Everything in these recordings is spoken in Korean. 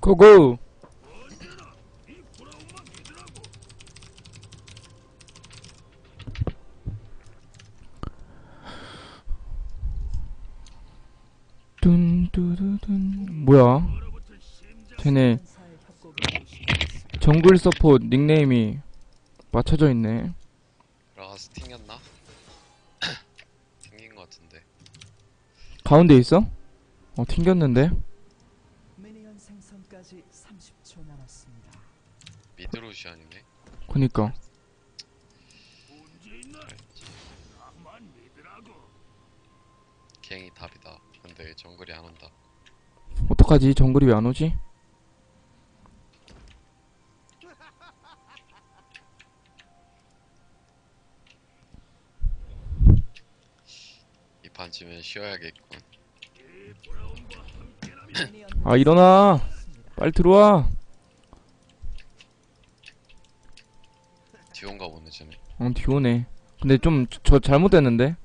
고고! 둔두두둔 뭐야? 쟤네 정글 서포트 닉네임이 맞춰져 있네. 라가스 튕겼나? 튕긴 것 같은데 가운데 있어? 어 튕겼는데? 미니언 생성까지 30초 남았습니다. 미드로시안이네 그니까 갱이 답이다 근데 정글이 안 온다 어떡하지? 정글이 왜 안 오지? 이 판쯤엔 쉬어야겠군 아 일어나! 빨리 들어와! 디온가 보네 쟤네 어 뒤오네. 근데 좀 저 잘못됐는데?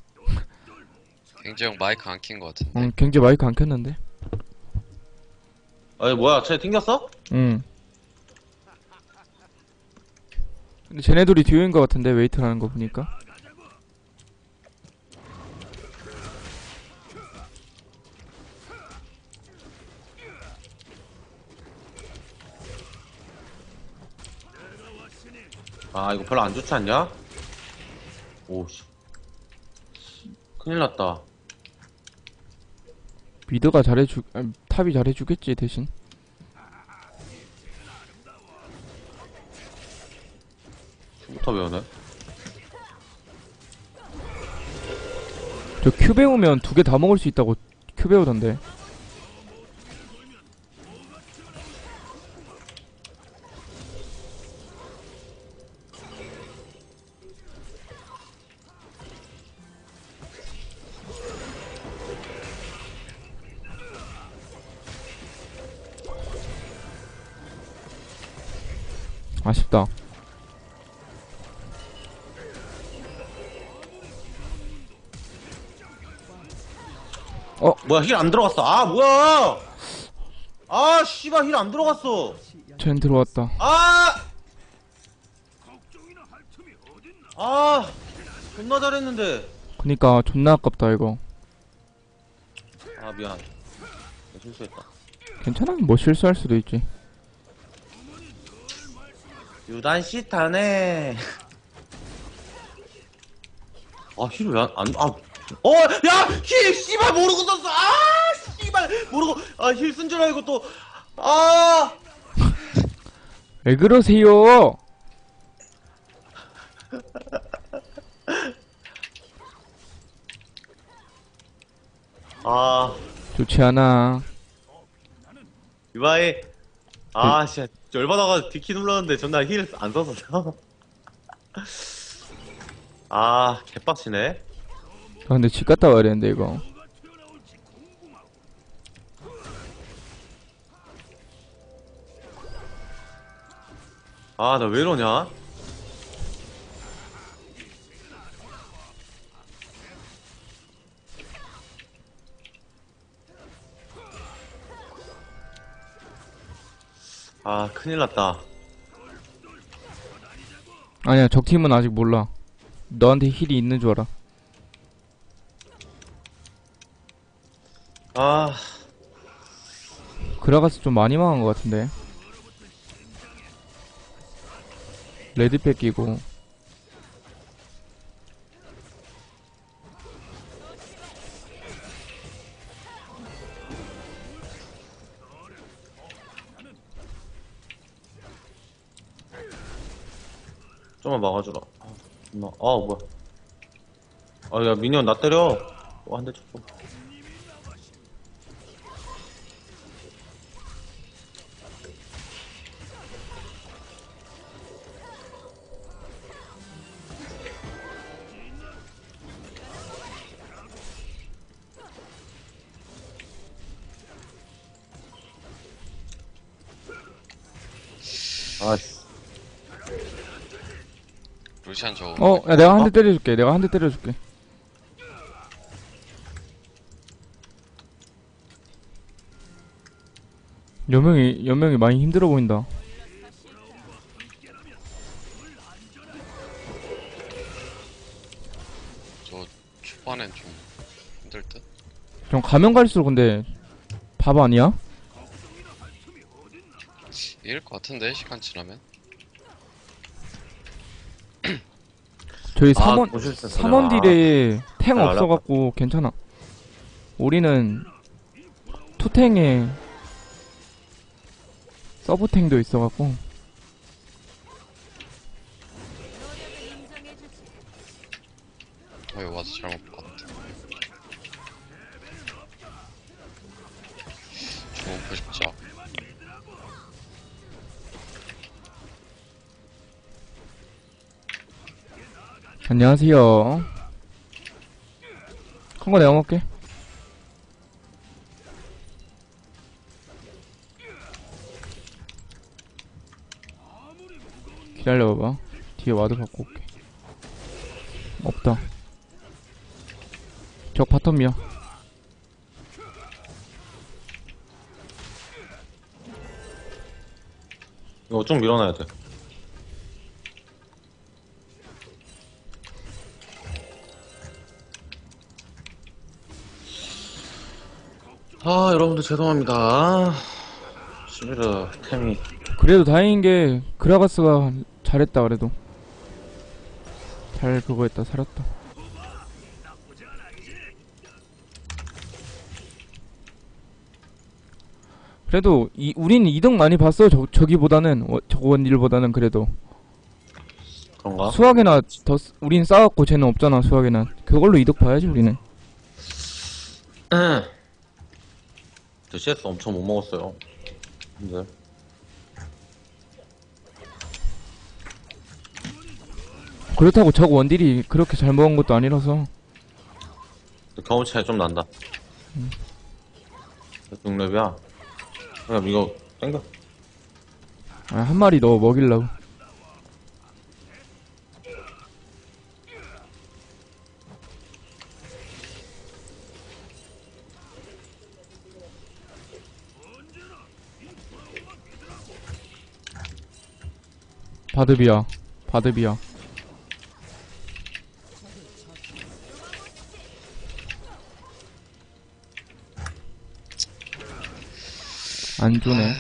갱재 형 마이크 안킨것 같은데 어 경제 마이크 안 켰는데? 아니 뭐야 쟤 튕겼어? 응. 근데 쟤네들이 듀오인 것 같은데 웨이트를 하는 거 보니까 아 이거 별로 안 좋지 않냐? 오씨. 큰일 났다. 미드가 잘해주 아, 탑이 잘해주겠지 대신. 부터 배우네? 저 큐 배우면 두 개 다 먹을 수 있다고 큐 배우던데 뭐야 힐 안 들어갔어. 아 뭐야. 아 씨발 힐 안 들어갔어. 쟨 들어왔다. 아! 아 존나 잘했는데. 그니까 존나 아깝다 이거. 아 미안. 실수했다. 괜찮아. 뭐 실수할 수도 있지. 유단 씨타네. 아힐 왜안안아 어, 야, 힐, 씨발, 모르고 썼어! 아, 씨발, 모르고, 아, 힐 쓴 줄 알고 또, 아! 왜 그러세요 아, 좋지 않아 유바이, 아, 진짜, 열받아가지고 디키 눌렀는데 존나 힐안 써서. 아, 개빡치네. 아 근데 집 갔다 와야 되는데 이거 아, 나 왜 이러냐? 아, 큰일 났다. 아니야 적팀은 아직 몰라 너한테 힐이 있는 줄 알아 아, 그라가스 좀 많이 망한 것 같은데 레드 뺏기고 좀만 막아주라. 아, 아, 뭐야. 아, 야, 미니언 나 때려. 어, 한대 쳤어. 저어야 내가 한 대 때려줄게 내가 한 대 때려줄게 연명이 연명이 많이 힘들어 보인다. 저 초반엔 좀 힘들 듯? 좀 가면 갈수록 근데 밥 아니야? 이길 것 같은데 시간 지나면? 저희 아, 3원 보실 3원 딜에 탱 아, 없어갖고 괜찮아. 우리는 투탱에 서브탱도 있어갖고 어, 여기 와서 잘못 봤다. 주문표 십자. 안녕하세요. 큰거 내가 먹게. 기다려봐봐. 뒤에 와드 갖고 올게. 없다. 적 바텀이야. 이거 좀 밀어놔야 돼. 아, 여러분들 죄송합니다. 시비르 템이 그래도 다행인 게 그라가스가 잘했다 그래도. 잘 그거 했다 살았다. 그래도 이 우린 2등 많이 봤어 저 저기보다는 어, 저 원딜보다는 그래도 그런가? 수학에나 더 쓰- 우린 싸웠고 쟤는 없잖아 수학에는 그걸로 이득 봐야지 우리는 저 CS 엄청 못 먹었어요. 근데 그렇다고 저 원딜이 그렇게 잘 먹은 것도 아니라서 경험 차이 좀 난다. 6렙이야. 그럼 이거 땡겨. 아, 한 마리 더 먹이려고 바드비야 바드비야 안 주네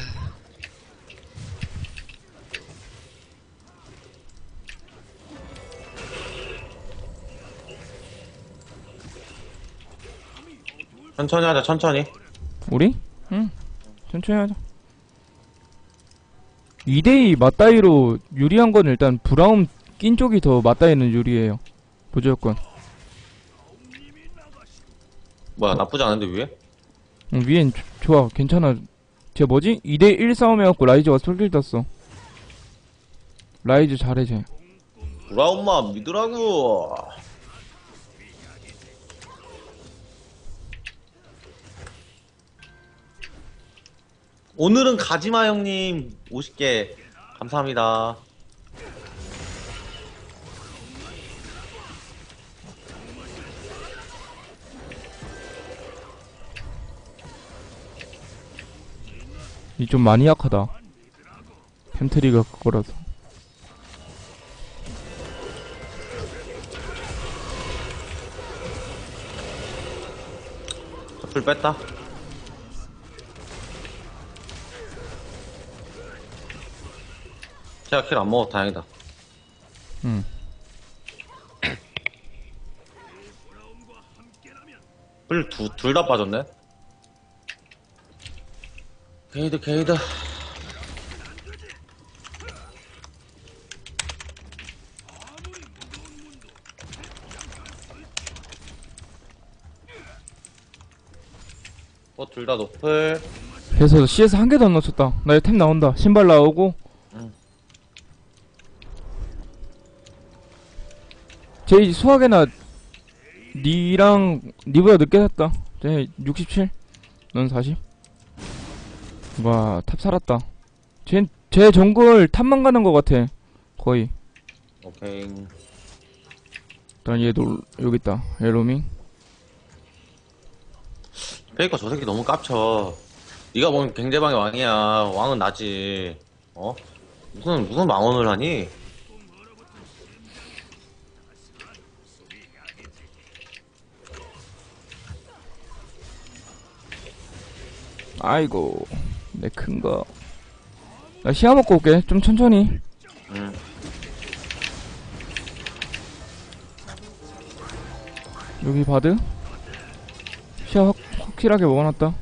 천천히 하자, 천천히. 우리? 응 천천히 하자 2대2 맞다이로 유리한 건 일단 브라움 낀 쪽이 더 맞다이는 유리해요 무조건 뭐야, 나쁘지 않은데 위에? 응, 위엔 조- 좋아 괜찮아 쟤 뭐지? 2대1 싸움 해갖고 라이즈가 솔길 땄어 라이즈 잘해 쟤 브라운마 믿으라고. 오늘은 가지마 형님 50개 감사합니다. 이 좀 많이 약하다 템트리가 그거라서 저풀 뺐다. 제가 킬 안 먹어 다행이다. 응 풀둘 다 빠졌네. 게이드 게이드. 뭐둘 다 노플. 그래서 CS 한 개도 안 넣었다 나템 나온다 신발 나오고 응. 제 수학에나 니랑 니보다 늦게 샀다 쟤 67? 넌 40? 와 탑 살았다 쟤, 쟤 정글 탑만 가는 것 같아 거의 오케이. 일단 얘도 여기 있다 에로밍 페이커 저 새끼 너무 깝쳐. 네가 뭔 갱제방의 왕이야. 왕은 나지. 어? 무슨 무슨 망언을 하니? 아이고 내 큰거. 나 시야 먹고 올게. 좀 천천히. 응. 여기 바드? 시야 확, 확실하게 먹어놨다.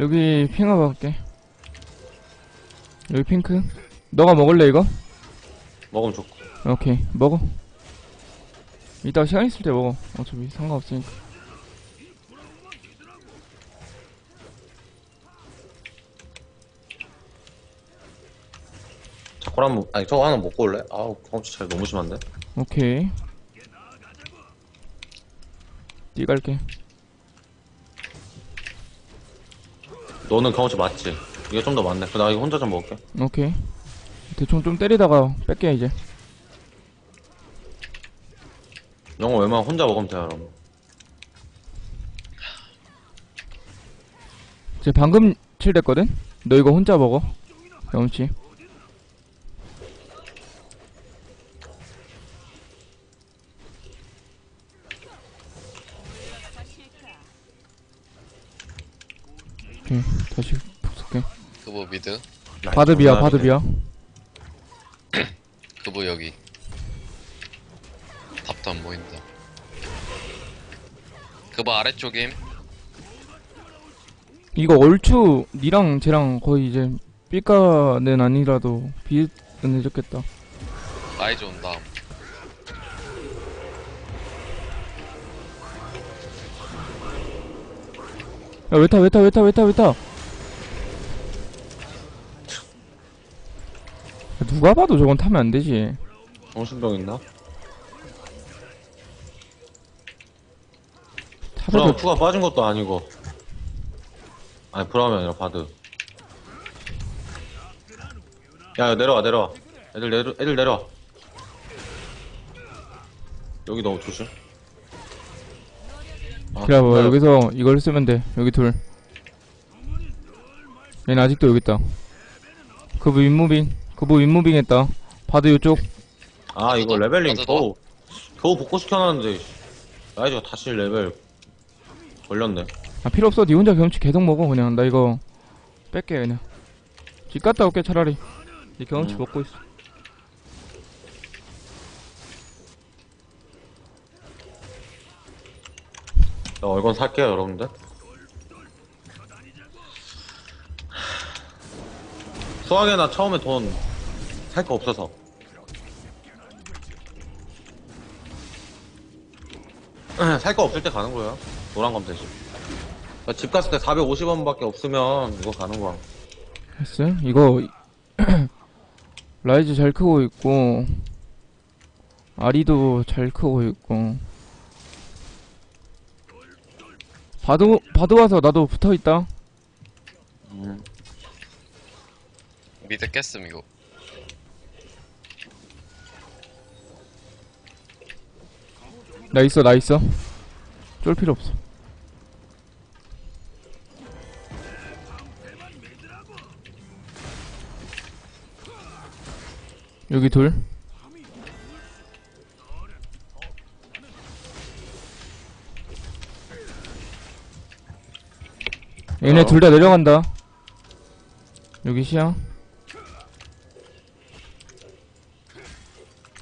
여기 핑하 갈게. 여기 핑크? 너가 먹을래 이거? 먹으면 좋고. 오케이 먹어. 이따 시간 있을 때 먹어. 어차피 상관없으니까 한번 아니 저거 하나 먹고 올래? 아우 경험치 차이 너무 심한데. 오케이 띠 갈게 너는 경험치 맞지? 이게 좀더 많네. 그나 이거 혼자 좀 먹을게. 오케이 대충 좀 때리다가 뺄게 이제 영어 웬만하면 혼자 먹으면 돼, 여러분. 제 방금 칠됐거든? 너 이거 혼자 먹어 경험치 오케이 다시 복습게 미드. 바드비야 바드비야 그보 여기. 답도 안 보인다. 그보 아래쪽임. 이거 얼추 니랑 쟤랑 거의 이제 삐까는 아니라도 비슷은 해줬겠다 라이즈 온 다음. 야 왜타 왜타 왜타 왜타 왜타 누가 봐도 저건 타면 안 되지 정신병 있나? 브라운 투가 빠진 것도 아니고. 아니, 브라움이 아니라 바드. 야, 야, 내려와, 내려와. 애들 내려, 애들 내려와. 여기 너무 조심. 아, 정말 여기서 이걸 쓰면 돼 여기 둘 얘는 아직도 여기 있다 그부 윗무빙 그부 윗무빙 했다. 바드 요쪽. 아, 이거 나도, 레벨링 나도 겨우, 겨우 복구 시켜놨는데, 라이즈가 다시 레벨 걸렸네. 아 필요 없어. 니 혼자 경험치 계속 먹어 그냥. 나 이거 뺄게 그냥. 집 갔다 올게 차라리. 니 경험치 음. 먹고 있어. 자, 얼건 살게요, 여러분들. 수학에나 처음에 돈 살 거 없어서. 살 거 없을 때 가는 거예요. 노란 검 대신. 그러니까 집 갔을 때 450원밖에 없으면 이거 가는 거야. 됐어 이거 라이즈 잘 크고 있고 아리도 잘 크고 있고 바드 바드 와서 나도 붙어 있다 음. 미드 깼음 이거. 나 있어 나 있어. 쫄 필요 없어. 여기 둘. 얘네 어. 둘다 내려간다. 여기 시야.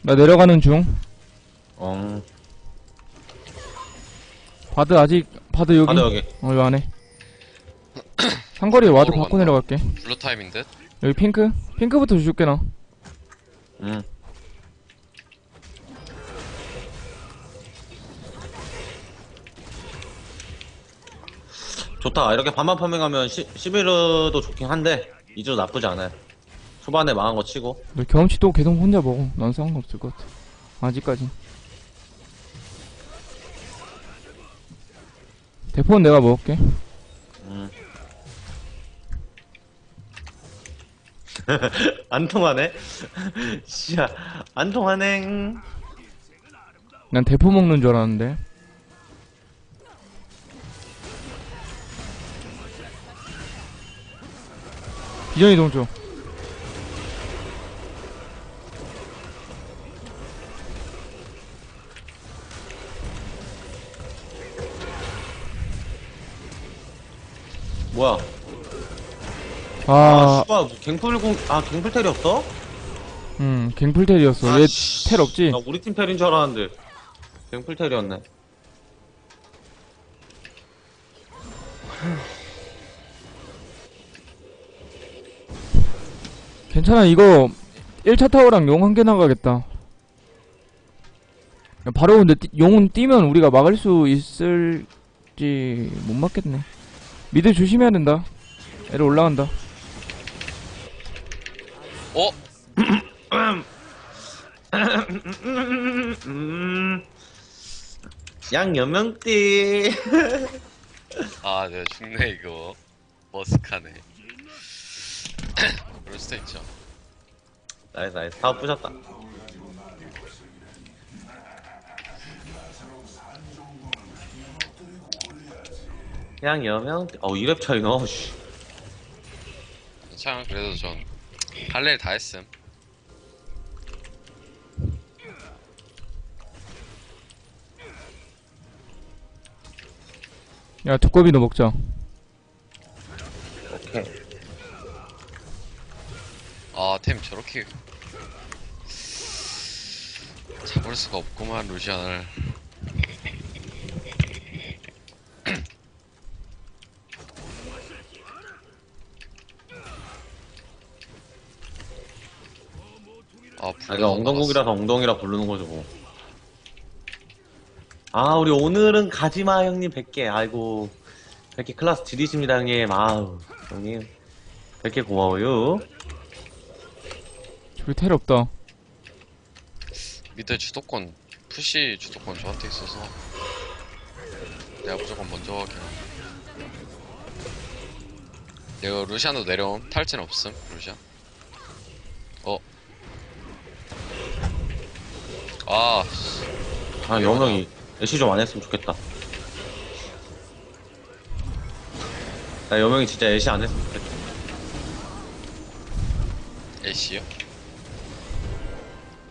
나 내려가는 중. 어, 바드 아직 바드 여기 가자, 여기. 어 여기 안에 상거리 와드 받고 간다. 내려갈게 블루 타임인 듯. 여기 핑크 핑크부터 줄게 나 음. 좋다. 이렇게 반반 파밍하면 시, 11호도 좋긴 한데, 이즈도 나쁘지 않아요. 초반에 망한 거 치고. 너 경험치 또 계속 혼자 먹어 난 상관없을 것 같아 아직까진 대포는 내가 먹을게. 음. 안 통하네? 씨야, 안 통하네. 난 대포 먹는 줄 알았는데. 비전이 동쪽. 뭐야? 아, 아, 씨발, 갱플공, 아, 갱플텔이 없어? 음, 갱플텔이었어. 아, 얘 씨. 텔 없지? 나 우리 팀 텔인 줄 알았는데. 갱플텔이었네. 괜찮아, 이거 1차 타워랑 용 한 개 나가겠다. 야, 바로 근데 띠- 용은 뛰면 우리가 막을 수 있을지 못 막겠네. 미드 조심해야 된다. 애들 올라간다. 어? 음, 양여명띠. 아, 내가 죽네, 이거. 머스카네. 그럴 수도 있죠. 나이스, 나이스. 다 부셨다. 양 여명띠. 어, 2렙 차이 나, 씨. 참, 그래도 전, 할 일 다 했음. 야, 두꺼비도 먹자. 오케이. 아, 템 저렇게. 잡을 수가 없구만, 루시안을. 아, 아, 이거 엉덩국이라서 엉덩이라 부르는 거죠, 뭐. 아, 우리 오늘은 가지마, 형님 100개. 아이고. 100개 클라스 지리십니다, 형님. 아우, 형님. 100개 고마워요. 저기 텔 없다. 밑에 주도권, 푸시 주도권 저한테 있어서. 내가 무조건 먼저 하긴. 내가 루시안도 내려옴. 탈진 없음, 루시안. 어. 아, 씨. 아, 여명이 애쉬 좀 안 했으면 좋겠다. 나 여명이 진짜 애쉬 안 했으면 좋겠다. 애쉬요?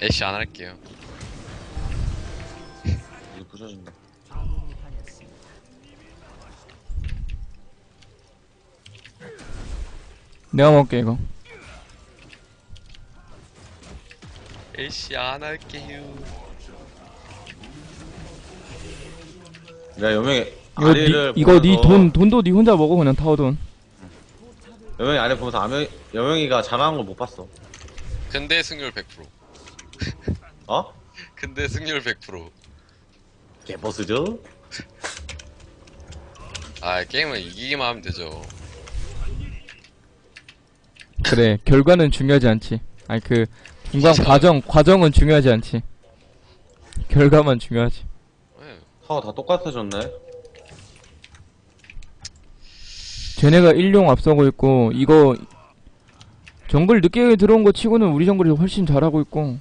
애쉬 안 할게요. 이거 부서진다. 내가 먹을게, 이거. 애쉬 안 할게요. 내가 여명이 이거 아래를 니, 이거 니 보면서 돈, 돈도 니 혼자 먹어, 그냥 타워 돈. 여명이 아래 보면서 아명, 여명이가 잘하는 걸 못 봤어. 근데 승률 100%. 어? 근데 승률 100%. 개버스죠? 아, 게임은 이기기만 하면 되죠. 그래, 결과는 중요하지 않지. 아니, 그, 중간. 과정, 과정은 중요하지 않지. 결과만 중요하지. 네. 타워 다 똑같아졌네. 쟤네가 1용 앞서고 있고, 이거, 정글 늦게 들어온 거 치고는 우리 정글이 훨씬 잘하고 있고.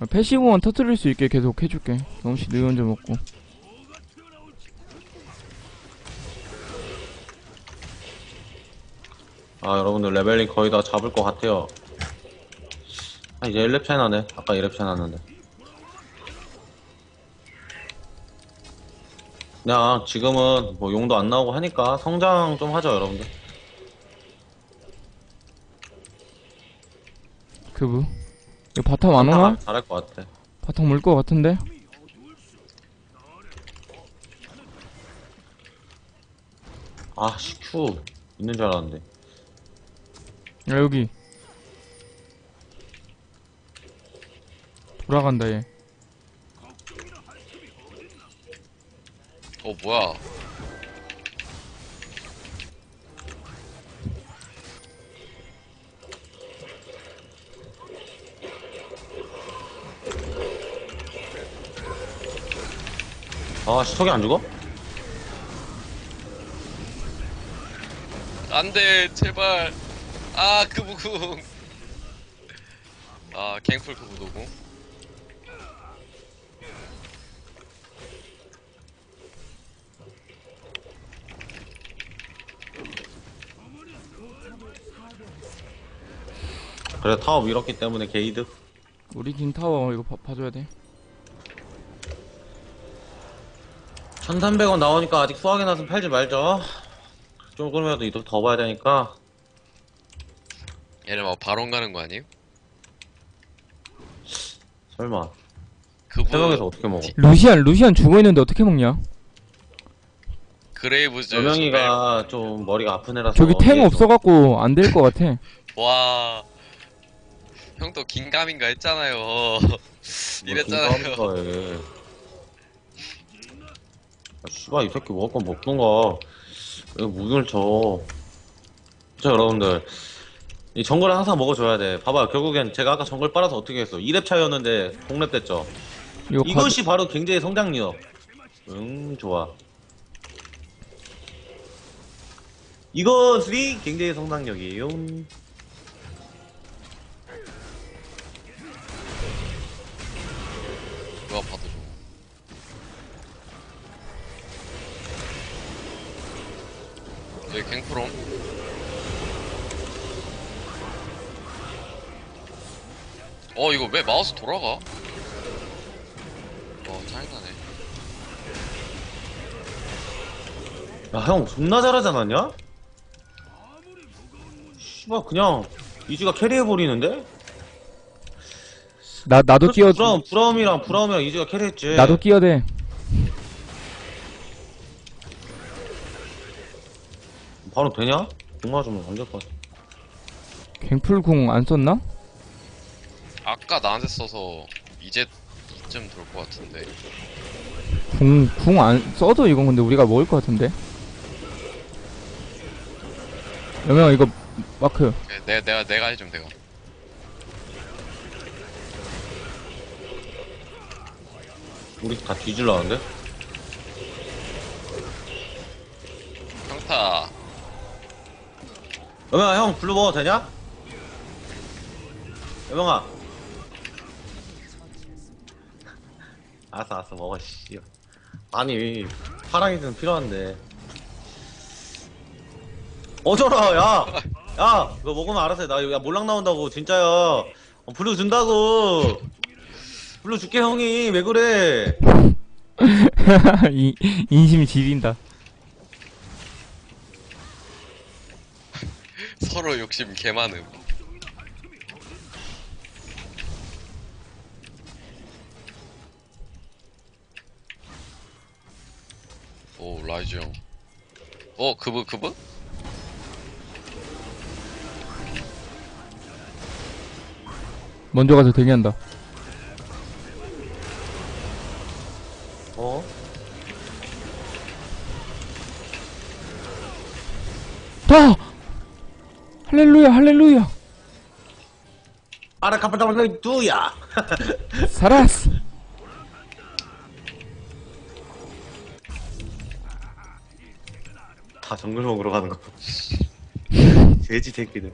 아, 패시브만 터뜨릴 수 있게 계속 해줄게. 너 혼자 먹고. 아, 여러분들 레벨링 거의 다 잡을 것 같아요. 아, 이제 1렙 차이 나네. 아까 1렙 차이 났는데. 그냥 지금은 뭐 용도 안 나오고 하니까 성장 좀 하죠, 여러분들. 그부. 이거 바텀 안 오나? 잘할 것 같아. 바텀 올 것 같은데? 아, 씨, 큐. 있는 줄 알았는데. 야, 여기. 돌아간다, 얘. 어, 뭐야. 아, 씨, 석이 안 죽어? 안 돼, 제발. 아, 그부궁. 아, 갱플 그 무도궁. 그래 타워 밀었기 때문에 게이드 우리 긴 타워 이거 봐, 봐줘야 돼. 1300원 나오니까 아직 수학이 나서 팔지 말죠 조금이라도 이득 더 봐야 되니까 얘네 막 바론 가는 거 아니에요? 설마 그분 새벽에서 어떻게 먹어 루시안 루시안 죽어 있는데 어떻게 먹냐 그레이브즈 여명이가 좀 머리가 아픈 애라서 저기 탱 이해해줘. 없어갖고 안 될 것 같아 와. 형 또 긴가민가 했잖아요. 뭐 이랬잖아요. 해. 아, 씨발 이 새끼 먹을 건 먹던가 왜 무빙을 쳐 자, 여러분들 이 정글은 항상 먹어줘야 돼. 봐봐 결국엔 제가 아까 정글 빨아서 어떻게 했어? 2렙 차이였는데 동렙 됐죠? 이거 가- 이것이 바로 경제의 성장력. 응 좋아. 이것이 경제의 성장력이에요. 누가 봐도 왜 마우스 돌아가? 와 짜증나네. 야형 존나 잘하지 않았냐? 씨발 그냥 이지가 캐리해버리는데? 나 나도 끼어 브라움, 브라움이랑 브라움이랑 이지가 캐리했지 나도 끼어대 바로 되냐? 공 맞으면 안될것 같아 갱풀궁 안 썼나? 아까 나한테 써서 이제 이쯤 돌것 같은데. 궁 궁 안 써도 이건 근데 우리가 먹을 것 같은데 여명 이거 마크 네, 내 내가 내가 해좀 내가. 우리 다 뒤질라는데? 평타. 여명아 형 블루 먹어도 되냐? 여명아 알았어 알았어 먹어 씨 아니 파랑이든 필요한데 어쩌라 야! 야! 이거 먹으면 알아서 해. 나 야, 몰락 나온다고 진짜야 어, 블루 준다고 블루 줄게 형이 왜 그래 이 인심이 지린다 서로 욕심 개 많음. 오 라이즈 형. 어 그분 그분? 먼저 가서 대기한다 어? 다 할렐루야 할렐루야 아라카파타마이 두야 살았어 다 정글 먹으러 가는 거. 돼지 새끼들.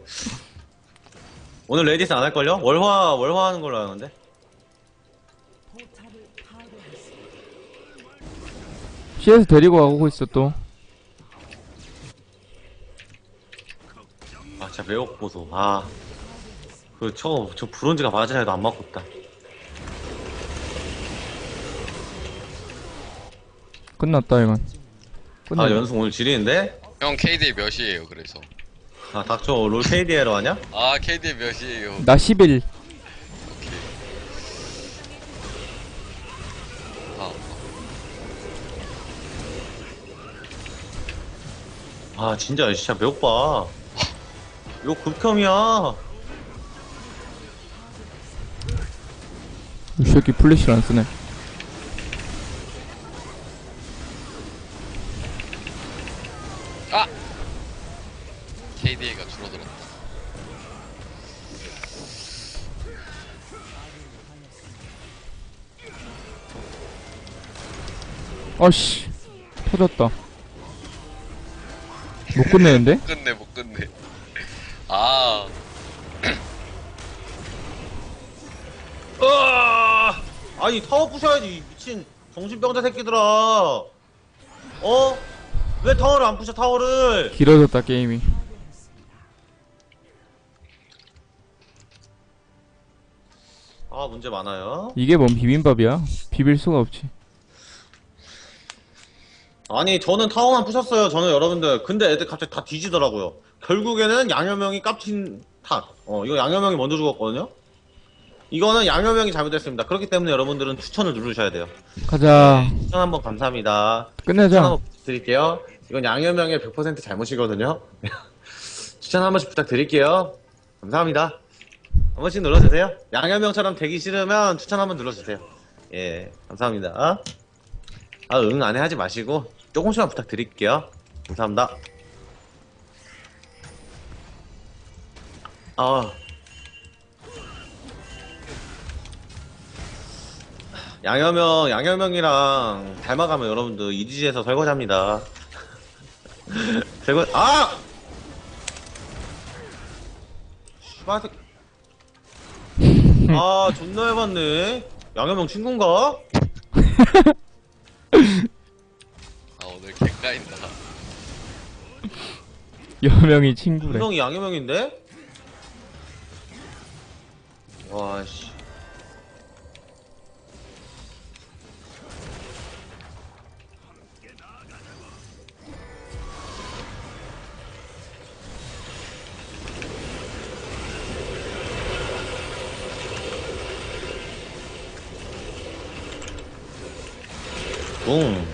오늘 레디스 안 할걸요? 월화, 월화 하는 걸로 아는데? 파괴했습니다. CS 데리고 가고 있어 또 아, 진짜 매혹 보소. 아. 그, 저, 저 브론즈가 맞아야 해도 안 맞고 있다. 끝났다 이건 아, 끝났다 연승 오늘 지리는데? 형 KD 몇이에요 그래서? 아, 닥쳐, 롤 KD에로 하냐? 아 KD 몇이에요? 나 11. 오케이. 아 아, 진짜, 진짜 봐. 이거 극혐이야. 이 새끼 플래시를 안 쓰네. KDA가 줄어들었다. 아씨 터졌다. 못 끝내는데? 못 끝내 못 끝내. 아 으아! 아니 타워 부셔야지 이 미친 정신병자 새끼들아 어? 왜 타워를 안 부셔 타워를 길어졌다 게임이. 아 문제 많아요. 이게 뭔 비빔밥이야? 비빌 수가 없지. 아니 저는 타워만 부셨어요. 저는 여러분들 근데 애들 갑자기 다 뒤지더라고요. 결국에는 양여명이 깝친 탓. 어 이거 양여명이 먼저 죽었거든요. 이거는 양여명이 잘못했습니다. 그렇기 때문에 여러분들은 추천을 누르셔야 돼요. 가자. 추천 한번 감사합니다. 추천 끝내자. 한번 부탁드릴게요. 이건 양여명의 100% 잘못이거든요. 추천 한 번씩 부탁드릴게요. 감사합니다. 한 번씩 눌러주세요. 양여명처럼 되기 싫으면 추천 한번 눌러주세요. 예, 감사합니다. 아, 응, 안해 하지 마시고, 조금씩만 부탁드릴게요. 감사합니다. 아. 양여명, 양여명이랑 닮아가면 여러분들 이디지에서 설거지합니다. 설거, 아! 새- 아, 존나 해봤네. 양여명 친구인가? 아 오늘 개까인다 여명이 친구래. 분명히 양여명인데? 와, 씨. 붕.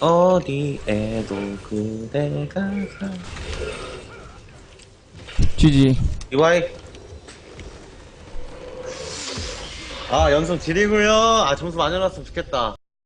어디에도 그대가 가. GG. 이와이. 아, 연승 지리고요. 아, 점수 많이 올랐으면 좋겠다.